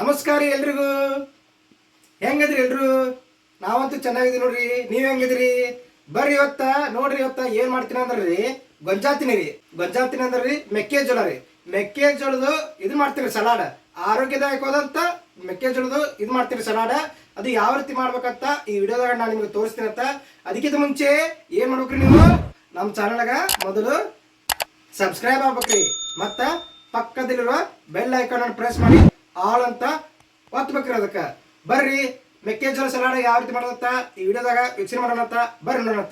ನಮಸ್ಕಾರ ರೀ ಎಲ್ರಿಗೂ. ಹೆಂಗದ್ರಿ ಎಲ್ರು? ನಾವಂತೂ ಚೆನ್ನಾಗಿದ್ದೀವಿ ನೋಡ್ರಿ. ನೀವ್ ಹೆಂಗಿದ್ರಿ ಬರ್ರಿ ಇವತ್ತ, ನೋಡ್ರಿ ಇವತ್ತ ಏನ್ ಮಾಡ್ತೀನಿ ಅಂದ್ರಿ ಗೊಂಜಾತಿನಿ ರೀ. ಗೊಂಜಾತಿನಿ ಅಂದ್ರಿ ಮೆಕ್ಕೆಜೋಳ ರೀ. ಮೆಕ್ಕೆಜೋಳದು ಇದು ಮಾಡ್ತೀರಿ ಸಲಾಡ್. ಆರೋಗ್ಯದಾಯಕವಾದಂತ ಮೆಕ್ಕೆಜೋಳದು ಇದು ಮಾಡ್ತೀರಿ ಸಲಾಡ. ಅದು ಯಾವ ರೀತಿ ಮಾಡ್ಬೇಕಂತ ಈ ವಿಡಿಯೋದಾಗ ನಾನು ನಿಮ್ಗೆ ತೋರಿಸ್ತೀನಿ ಅಂತ. ಅದಕ್ಕಿಂತ ಮುಂಚೆ ಏನ್ ಮಾಡ್ಬೇಕ್ರಿ ನೀವು? ನಮ್ಮ ಚಾನಲ್ಗ ಮೊದಲು ಸಬ್ಸ್ಕ್ರೈಬ್ ಆಗ್ಬೇಕ್ರಿ. ಮತ್ತ ಪಕ್ಕದಲ್ಲಿರುವ ಬೆಲ್ ಐಕಾನ್ ಪ್ರೆಸ್ ಮಾಡಿ. ಆಲ್ ಅಂತ ಒತ್ತಬೇಕ್ರಿ ಅದಕ್ಕೆ. ಬರ್ರಿ, ಮೆಕ್ಕೆಜೋಳ ಸಲಾಡ ಯಾವ ರೀತಿ ಮಾಡೋದಂತ, ಈ ವಿಡಿಯೋದಾಗ ವೀಕ್ಷಣೆ ಮಾಡೋಣ ಅಂತ ಬರ್ರಿ ನೋಡೋಣ.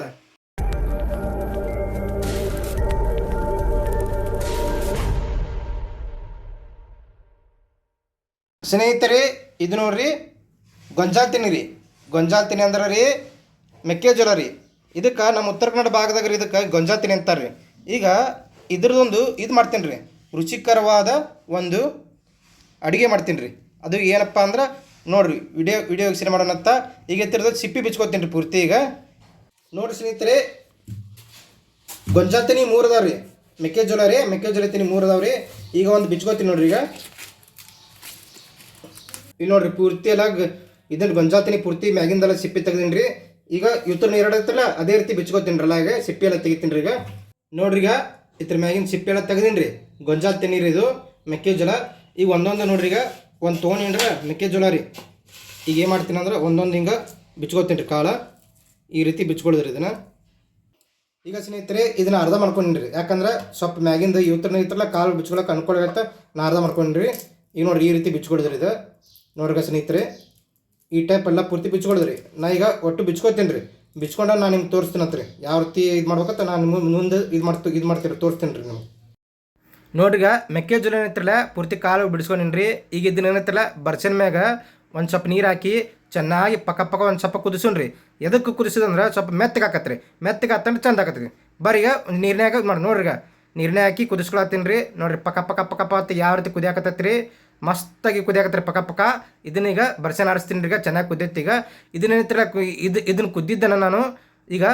ಸ್ನೇಹಿತರೆ, ಇದು ನೋಡ್ರಿ ಗೊಂಜಾಲ್ ತಿನ್ನಿ ರೀ ಗೊಂಜಾಲ್ ತಿನ್ನಿ ಅಂದ್ರೆ ರೀ, ಮೆಕ್ಕೆಜೋಳ ರೀ. ಇದಕ್ಕೆ ನಮ್ಮ ಉತ್ತರ ಕನ್ನಡ ಭಾಗದಾಗ ರೀ ಇದಕ್ಕೆ ಗೊಂಜಾಲ್ ತಿನ್ನಿ ಅಂತಾರೆ ರೀ ಈಗ ಇದ್ರದೊಂದು ಇದು ಮಾಡ್ತೀನಿ ರೀ ರುಚಿಕರವಾದ ಒಂದು ಅಡುಗೆ ಮಾಡ್ತೀನಿ ರೀ. ಅದು ಏನಪ್ಪ ಅಂದ್ರೆ, ನೋಡ್ರಿ, ವಿಡಿಯೋ ವಿಡಿಯೋ ವೀಕ್ಷಣೆ ಮಾಡೋಣ ಅಂತ, ಈಗ ಎತ್ತಿರೋದು ಸಿಪ್ಪಿ ಬಿಚ್ಕೋತೀನಿ ರೀ ಪೂರ್ತಿ ಈಗ. ನೋಡ್ರಿ ಸ್ನೇಹಿತರೆ ಗೊಂಜಾಲ್ ತನಿ ಮೂರು ಅದಾವ ರೀ. ಮೆಕ್ಕೆಜೋಳ ರೀ ಮೆಕ್ಕೆಜೋಳ ತಿನ್ನಿ ಮೂರು ಅದಾವ ರೀ. ಈಗ ಒಂದು ಬಿಚ್ಕೋತೀನಿ ನೋಡ್ರಿ ಈಗ. ಇಲ್ಲಿ ನೋಡ್ರಿ, ಪೂರ್ತಿ ಎಲ್ಲ ಇದನ್ನು ಗೊಂಜಾಲ್ ಗೊಂಜಾತಿನಿ ಪೂರ್ತಿ ಮ್ಯಾಗಿಂದೆಲ್ಲ ಸಿಪ್ಪಿ ತೆಗ್ದೀನಿ ರೀ. ಈಗ ಇವತ್ತು ಎರಡು ಅದೇ ರೀತಿ ಬಿಚ್ಕೋತೀನಿರಲ್ಲ ಈಗ, ಸಿಪ್ಪಿ ಎಲ್ಲ ತೆಗಿತೀನಿ ರೀ ಈಗ. ನೋಡ್ರಿ ಈಗ, ಇದ್ರ ಮ್ಯಾಗಿನ ಸಿಪ್ಪಿ ಎಲ್ಲ ತೆಗ್ದೀನಿ ರೀ. ಗೊಂಜಾಲ್ ತಿನ್ನಿರಿ ಇದು, ಮೆಕ್ಕೆಜೋಳ. ಈಗ ಒಂದೊಂದು ನೋಡ್ರಿ ಈಗ, ಒಂದು ತೊಗೊಂಡ್ರ ಮೆಕ್ಕೆಜೋಳ ರೀ. ಈಗ ಏನು ಮಾಡ್ತೀನಿ ಅಂದ್ರೆ ಒಂದೊಂದು ಹಿಂಗೆ ಬಿಚ್ಕೊತೀನಿ ರೀ ಕಾಳು. ಈ ರೀತಿ ಬಿಚ್ಕೊಳಿದ್ರಿ ಇದನ್ನು. ಈಗ ಸ್ನೇಹಿತರೆ, ಇದನ್ನ ಅರ್ಧ ಮಾಡ್ಕೊಂಡಿರಿ. ಯಾಕಂದ್ರೆ ಸ್ವಲ್ಪ ಮ್ಯಾಗಿಂದ ಇವತ್ತನ ಇತ್ತಲ್ಲ ಕಾಲು ಬಿಚ್ಕೊಳಕ್ಕೆ ಅನ್ಕೊಳತ್ತ ನಾ ಅರ್ಧ ಮಾಡ್ಕೊಂಡ್ರಿ. ಈಗ ನೋಡ್ರಿ ಈ ರೀತಿ ಬಿಚ್ಕೊಳಿದ್ರಿ ಇದು. ನೋಡ್ರಿ ಸ್ನೇಹಿತರೆ, ಈ ಟೈಪ್ ಎಲ್ಲ ಪೂರ್ತಿ ಬಿಚ್ಕೊಳಿದ್ರಿ. ನಾ ಈಗ ಒಟ್ಟು ಬಿಚ್ಕೊತೀನಿ ರೀ ಬಿಚ್ಕೊಂಡ ನಾನು ನಿಮ್ಗೆ ತೋರಿಸ್ತೀನಂತ್ರಿ ಯಾವ ರೀತಿ ಇದು ಮಾಡ್ಬೇಕಂತ ನಾನು ಮುಂದೆ ಇದು ಮಾಡ್ತು ಇದು ಮಾಡ್ತೀರಿ ತೋರಿಸ್ತೀನಿ ರೀ ನಿಮ್ಗೆ. ನೋಡ್ರಿಗ ಮೆಕ್ಕೆಜೋಳ ಏನೈತ್ರಲ್ಲ ಪೂರ್ತಿ ಕಾಲು ಬಿಡಿಸ್ಕೊಂಡಿನ್ರಿ. ಈಗ ಇದನ್ನ ಏನೈತ್ರಲ್ಲ ಬರ್ಸನ್ ಮ್ಯಾಗ ಒಂದು ಸ್ವಲ್ಪ ನೀರು ಹಾಕಿ ಚೆನ್ನಾಗಿ ಪಕ್ಕ ಪಕ್ಕ ಒಂದು ಸ್ವಲ್ಪ ಕುದಿಸೋಣ್ರಿ ಎದಕ್ಕೆ ಕುದಿಸಿದಂದ್ರೆ ಸ್ವಲ್ಪ ಮೆತ್ತಗೆ ಹಾಕತ್ರಿ. ಮೆತ್ತಗೆ ಹಾಕ್ತಂದ್ರೆ ಚಂದ ಆಕತ್ರಿ ಬರೀಗ ಒಂದು ನೀರ್ನಾಗ ಮಾಡಿ, ನೋಡ್ರಿಗ. ನೀರ್ನ್ಯಾಗ ಹಾಕಿ ಕುದಿಸ್ಕೊಳತ್ತೀನಿ ರೀ ನೋಡ್ರಿ ಪಕ್ಕ ಪಕ್ಕ ಪಕ್ಕ ಅಂತ ಯಾವ ರೀತಿ ಕುದಿಯಾಕತ್ತೈತ್ರಿ. ಮಸ್ತಾಗಿ ಕುದಿಯಾಕತ್ರಿ ಪಕ್ಕ ಪಕ್ಕ. ಇದನ್ನೀಗ ಬರ್ಸನ್ ಆಡಿಸ್ತೀನಿ ರೀ ಈಗ, ಚೆನ್ನಾಗಿ ಕುದ್ದೈತಿ ಈಗ. ಇದನ್ನೇನೈತ್ರಲ್ಲ ಕು- ಇದು ಇದನ್ನು ಕುದ್ದಿದ್ದನ್ನು ನಾನು ಈಗ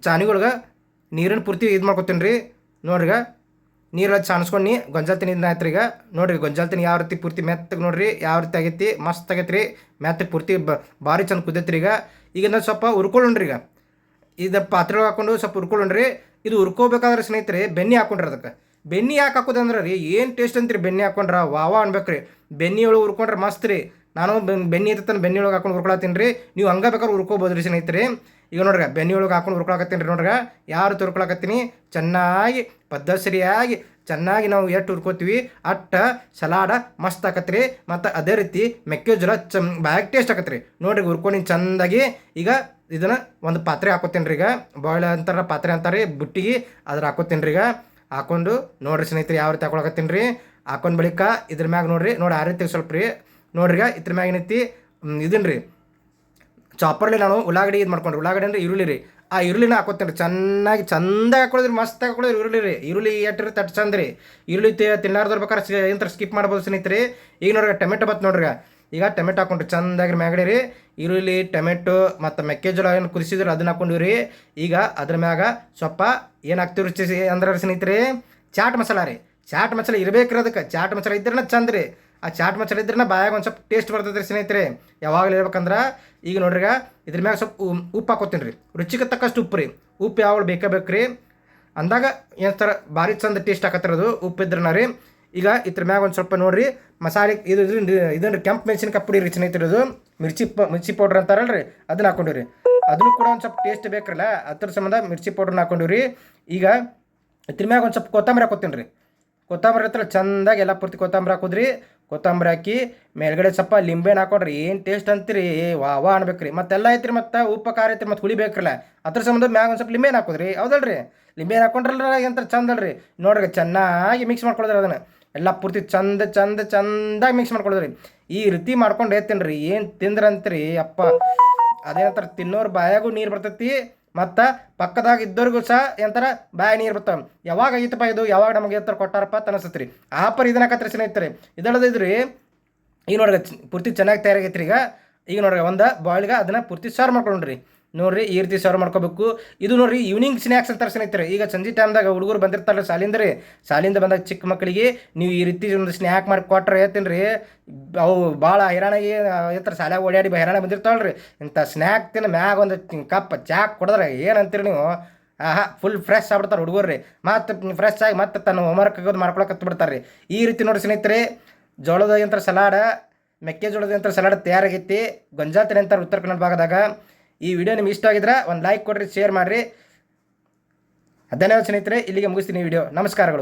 ಚಾನಿಗಳ್ಗೆ ನೀರನ್ನು ಪೂರ್ತಿ ಇದು ಮಾಡ್ಕೊತೀನಿ ರೀ ನೋಡ್ರಿಗ ನೀರೆಲ್ಲ ಚಾಣಿಸ್ಕೊಂಡು ಗೊಂಜಾಲ್ ತಿನ್ನ ಆಯ್ತು ಈಗ. ನೋಡ್ರಿ ಗೊಂಜಾಲ್ ತಿನ್ನಿ ಯಾವ ರೀತಿ ಪೂರ್ತಿ ಮೆತ್ತಗೆ ನೋಡ್ರಿ, ಯಾವ ರೀತಿ ಆಗೈತಿ, ಮಸ್ತ್ ಆಗೈತಿ ರೀ ಮೆತ್ತಗೆ ಪೂರ್ತಿ ಭಾರಿ ಚಂದ ಕುದೈತ್ರಿ ಈಗ. ಈಗ ಸ್ವಲ್ಪ ಹುರ್ಕೊಳ್ಳೋಣ್ರಿ ಈಗ. ಇದು ಪಾತ್ರೆ ಹಾಕೊಂಡು ಸ್ವಲ್ಪ ಹುರ್ಕೊಳ್ಳೋಣ್ರಿ. ಇದು ಹುರ್ಕೋಬೇಕಾದ್ರೆ ಸ್ನೇಹಿತರೆ ಬೆನ್ನಿ ಹಾಕೊಂಡ್ರಿ ಅದಕ್ಕೆ. ಬೆಣ್ಣೆ ಯಾಕೆ ಹಾಕೋದಂದ್ರೆ ರೀ, ಏನು ಟೇಸ್ಟ್ ಅಂತೀರಿ ಬೆನ್ನಿ ಹಾಕೊಂಡ್ರ? ವಾವ ಅನ್ಬೇಕ್ರಿ. ಬೆನ್ನಿ ಒಳಗೆ ಉರ್ಕೊಂಡ್ರೆ ಮಸ್ತ್ ರೀ. ನಾನು ಬೆನ್ನಿ ಎತ್ತ ಬೆನ್ನಿ ಒಳಗೆ ಹಾಕೊಂಡು ಉರ್ಕೊಳತ್ತೀನಿ ರೀ. ನೀವು ಹಂಗೆ ಬೇಕಾದ್ರೆ ಉರ್ಕೋಬೋದು ರೀ ಸ್ನೇಹಿತರೆ. ಈಗ ನೋಡ್ರಿ ಬೆನ್ನಿ ಒಳಗೆ ಹಾಕೊಂಡು ಉರ್ಕೊಳಕತ್ತೀನಿ ರೀ ನೋಡ್ರಿ. ಯಾರು ತುರ್ಕೊಳಕತ್ತೀನಿ ಚೆನ್ನಾಗಿ ಪದ್ಧಸರಿಯಾಗಿ ಚೆನ್ನಾಗಿ ನಾವು ಎಷ್ಟು ಹುರ್ಕೋತೀವಿ ಅಟ್ಟ, ಸಲಾಡ ಮಸ್ತ್ ಆಕತ್ರಿ ಮತ್ತು ಅದೇ ರೀತಿ ಮೆಕ್ಕೆಜೋಳ ಚಮ್, ಬ್ಯಾಗ್ ಟೇಸ್ಟ್ ಆಕತ್ರಿ ನೋಡ್ರಿ ಹುರ್ಕೊಂಡು ಚೆಂದಾಗಿ. ಈಗ ಇದನ್ನು ಒಂದು ಪಾತ್ರೆ ಹಾಕೋತೀನಿ ರೀ ಈಗ. ಬಾಯ್ಲ್ ಅಂತಾರ, ಪಾತ್ರೆ ಅಂತಾರೆ, ಬುಟ್ಟಿಗೆ ಅದ್ರ ಹಾಕೋತೀನಿ ರೀ ಈಗ. ಹಾಕೊಂಡು ನೋಡ್ರಿ ಸ್ನೇಹಿತರೆ, ಯಾವ ರೀತಿ ಹಾಕೊಳಕತ್ತೀನಿ ರೀ? ಹಾಕೊಂಡು ಬಳಿಕ ಇದ್ರ ಮ್ಯಾಗ ನೋಡ್ರಿ, ನೋಡಿ ಆ ರೀತಿ ಸ್ವಲ್ಪ ರೀ. ನೋಡ್ರಿ ಇದ್ರ ಮ್ಯಾಗ ಏನೈತಿ? ಇದನ್ನ ರೀ. ಚಾಪರ್ಲಿ ನಾನು ಉಳ್ಳಾಗಡ್ಡಿ ಇದು ಮಾಡ್ಕೊಂಡ್ರಿ. ಉಳ್ಳಾಗಡ್ಡಿ ಅಂದ್ರೆ ಈರುಳ್ಳಿ ರೀ. ಆ ಈರುಳ್ಳಿನ ಹಾಕೋತೀನಿ ರೀ ಚೆನ್ನಾಗಿ ಚಂದ ಹಾಕೊಳ್ಳೋದ್ರಿ ಮಸ್ತ್ ಹಾಕೊಳ್ಳೋದ್ರಿ ಈರುಳ್ಳಿ ರೀ. ಈರುಳ್ಳಿ ಎಟ್ಟಿರಿ ತಟ್ಟ ಚಂದ ರೀ. ಈರುಳ್ಳಿ ತಿನ್ನಾರ್ದ್ರ ಬೇಕಾದ್ರೆ ಏನಂತ ಸ್ಕಿಪ್ ಮಾಡ್ಬೋದು ಸ್ನೇಹಿತರೆ. ಈಗ ನೋಡ್ರಿ ಟೊಮೆಟೊ ಬತ್ ನೋಡ್ರಿ ಈಗ ಟೊಮೆಟೊ ಹಾಕೊಂಡ್ರಿ, ಚಂದಾಗಿ ಮ್ಯಾಗಡೆ ರೀ ಈರುಳ್ಳಿ, ಟೊಮೆಟೊ ಮತ್ತು ಮೆಕ್ಕೆಜೋಳ ಏನು ಕುದಿಸಿದ್ರೆ, ಅದನ್ನ ಹಾಕೊಂಡಿವಿ ರೀ ಈಗ ಅದ್ರ ಮ್ಯಾಗ ಸ್ವಲ್ಪ ಏನು ಹಾಕ್ತೀವಿ ರುಚಿ ಅಂದ್ರೆ ಸ್ನೇಹಿತರೆ, ಚಾಟ್ ಮಸಾಲ ರೀ. ಚಾಟ್ ಮಸಾಲ ಇರ್ಬೇಕ್ರಿ ಅದಕ್ಕೆ. ಚಾಟ್ ಮಸಾಲ ಇದ್ರನ ಚಂದ ರೀ. ಆ ಚಾಟ್ ಮಸಾಲೆ ಇದ್ರನ ಬಾಯಾಗ ಒಂದು ಸ್ವಲ್ಪ ಟೇಸ್ಟ್ ಬರ್ತದೆ ರೀ ಸ್ನೇಹಿತರೆ. ಯಾವಾಗಲೂ ಹೇಳ್ಬೇಕಂದ್ರೆ, ಈಗ ನೋಡ್ರಿ ಈಗ ಇದ್ರ ಮ್ಯಾಗ ಸ್ವಲ್ಪ ಉಪ್ಪು ಹಾಕೋತೀನಿ ರೀ ರುಚಿಗೆ ತಕ್ಕಷ್ಟು ಉಪ್ಪು ರೀ. ಉಪ್ಪು ಯಾವಾಗ ಬೇಕೇ ರೀ ಅಂದಾಗ ಏನು ಥರ ಭಾರಿ ಚಂದ ಟೇಸ್ಟ್ ಹಾಕತ್ತಿರೋದು ಉಪ್ಪು ಇದ್ರನ ರೀ. ಈಗ ಇದ್ರ ಮ್ಯಾಗ ಒಂದು ಸ್ವಲ್ಪ ನೋಡ್ರಿ, ಮಸಾಲೆ ಇದು ಇದನ್ನ ಕೆಂಪು ಮೆಣಸಿನಕಾಯಿ ಪುಡಿ ರೀ ಸ್ನೇಹಿತರದು ಮಿರ್ಚಿ ಪ ಮಿರ್ಚಿ ಪೌಡ್ರ್ ಅಂತಾರಲ್ಲ ರೀ ಅದನ್ನ ಹಾಕೊಂಡಿವ್ರಿ. ಅದನ್ನು ಕೂಡ ಒಂದು ಸ್ವಲ್ಪ ಟೇಸ್ಟ್ ಬೇಕ್ರಲ್ಲ, ಅದ್ರ ಸಂಬಂಧ ಮಿರ್ಚಿ ಪೌಡ್ರನ್ನ ಹಾಕೊಂಡಿವ್ರಿ. ಈಗ ಇದ್ರ ಮ್ಯಾಗ ಒಂದು ಸ್ವಲ್ಪ ಕೊತ್ತಂಬರಿ ಹಾಕೋತೀನಿ ರೀ ಕೊತ್ತಂಬರಿ ಹತ್ರ ಚೆಂದಾಗಿ ಎಲ್ಲ ಪೂರ್ತಿ ಕೊತ್ತಂಬರಿ ಹಾಕೋದ್ರಿ. ಕೊತ್ತಂಬರಿ ಹಾಕಿ ಮೇಲ್ಗಡೆ ಸ್ವಲ್ಪ ಲಿಂಬೆನ ಹಾಕೊಂಡ್ರಿ. ಏನು ಟೇಸ್ಟ್ ಅಂತೀರಿ? ವಾ ವಾ ಅನ್ಬೇಕ್ರಿ. ಮತ್ತೆಲ್ಲ ಐತ್ರಿ ಮತ್ತೆ, ಉಪ್ಪು, ಖಾರ ಐತ್ರಿ ಮತ್ತು ಹುಳಿ ಬೇಕ್ರಲ್ಲ, ಅದ್ರ ಸಂಬಂಧ ಮ್ಯಾಗ ಒಂದು ಸ್ವಲ್ಪ ಲಿಂಬೆನ ಹಾಕೋದ್ರಿ. ಹೌದಲ್ರಿ? ಲಿಂಬೆನ ಹಾಕೊಂಡ್ರಲ್ಲ ಎಂತ ಚಂದಲ್ರಿ ನೋಡ್ರಿ, ಚೆನ್ನಾಗಿ ಮಿಕ್ಸ್ ಮಾಡ್ಕೊಳ್ದ್ರಿ ಅದನ್ನ. ಎಲ್ಲ ಪೂರ್ತಿ ಚಂದ ಚಂದ, ಚಂದಾಗಿ ಮಿಕ್ಸ್ ಮಾಡ್ಕೊಳ್ರಿ ಈ ರೀತಿ ಮಾಡ್ಕೊಂಡು ತಿನ್ರಿ ರೀ ಏನು ತಿಂದ್ರಂತ್ರಿ? ಅಪ್ಪ. ಅದೇನಂತಾರೆ, ತಿನ್ನೋರು ಬಾಯಾಗೂ ನೀರು ಬರ್ತೈತಿ, ಮತ್ತು ಪಕ್ಕದಾಗ ಇದ್ದವ್ರಿಗೂ ಸಹ ಏನಂತಾರೆ ಬಾಯ ನೀರು ಬರ್ತಾವ. ಯಾವಾಗ ಐತಪ್ಪ ಇದು? ಯಾವಾಗ ನಮಗೆ ಎತ್ತರ ಕೊಟ್ಟಾರಪ್ಪ ಅನಿಸ್ತೈತಿ ಆಪರ್ ಇದನ್ನ ಕತ್ರಿ ಸ್ನೇಹಿತರೆ. ಇದಲ್ಲದಿದ್ರಿ ಈಗ ನೋಡ್ರಿ ಪೂರ್ತಿ ಚೆನ್ನಾಗಿ ತಯಾರಾಗೈತ್ರಿ ಈಗ. ಈಗ ನೋಡ್ರಿ, ಒಂದು ಬಾಯ್ಲಿಗೆ ಅದನ್ನು ಪೂರ್ತಿ ಸಾರು ಮಾಡ್ಕೊಂಡ್ರಿ ನೋಡ್ರಿ, ಈ ರೀತಿ ಸರ್ವ್ ಮಾಡ್ಕೋಬೇಕು. ಇದು ನೋಡ್ರಿ ಈವ್ನಿಂಗ್ ಸ್ನ್ಯಾಕ್ಸ್ ಅಂತಾರೆ ಸ್ನೇಹಿತರೆ. ಈಗ ಸಂಜೆ ಟೈಮ್ದಾಗ ಹುಡುಗರು ಬಂದಿರ್ತಾರೆ ಶಾಲಿಂದ ರೀ ಸಾಲಿಂದ ಬಂದಾಗ ಚಿಕ್ಕ ಮಕ್ಕಳಿಗೆ ನೀವು ಈ ರೀತಿ ಒಂದು ಸ್ನ್ಯಾಕ್ ಮಾಡಿ ಕೊಟ್ರೆ ಹೇಳ್ತೀನಿ ರೀ ಅವು ಭಾಳ ಹೈರಾಣಾಗಿ ಇರ್ತಾರೆ ಶಾಲ್ಯಾಗ ಓಡಾಡಿ ಹೈರಾಣ ಬಂದಿರ್ತಾವಲ್ರಿ. ಇಂಥ ಸ್ನ್ಯಾಕ್ ತಿನ್ನ ಮ್ಯಾಗ ಒಂದು ಕಪ್ ಚಾಕ್ ಕೊಡಿದ್ರೆ ಏನಂತೀರಿ ನೀವು? ಆಹಾ ಫುಲ್ ಫ್ರೆಶ್ ಆಗ್ಬಿಡ್ತಾರೆ ಹುಡುಗರು ರೀ ಮತ್ತು ಫ್ರೆಶ್ ಆಗಿ ಮತ್ತೆ ತನ್ನ ಹೋಮ್ವರ್ಕ್ ಆಗೋದು ಮಾಡ್ಕೊಳಕ್ಕೆ ಬಿಡ್ತಾರೆ ರೀ ಈ ರೀತಿ ನೋಡಿ ಸ್ನೇಹಿತರೆ, ಜೋಳದ ಯಂತ್ರ ಸಲಾಡ ಮೆಕ್ಕೆಜೋಳದ ಯಂತ್ರ ಸಲಾಡ್ ತಯಾರಾಗೈತಿ. ಗೊಂಜಾತಿನ ಅಂತಾರೆ ಉತ್ತರ ಕನ್ನಡ ಭಾಗದಾಗ. ಈ ವಿಡಿಯೋ ನಿಮ್ಗೆ ಇಷ್ಟ ಆಗಿದ್ರೆ ಒಂದು ಲೈಕ್ ಕೊಡ್ರಿ ಶೇರ್ ಮಾಡಿರಿ. ಧನ್ಯವಾದ ಸ್ನೇಹಿತರೆ, ಇಲ್ಲಿಗೆ ಮುಗಿಸ್ತೀನಿ ವಿಡಿಯೋ. ನಮಸ್ಕಾರಗಳು.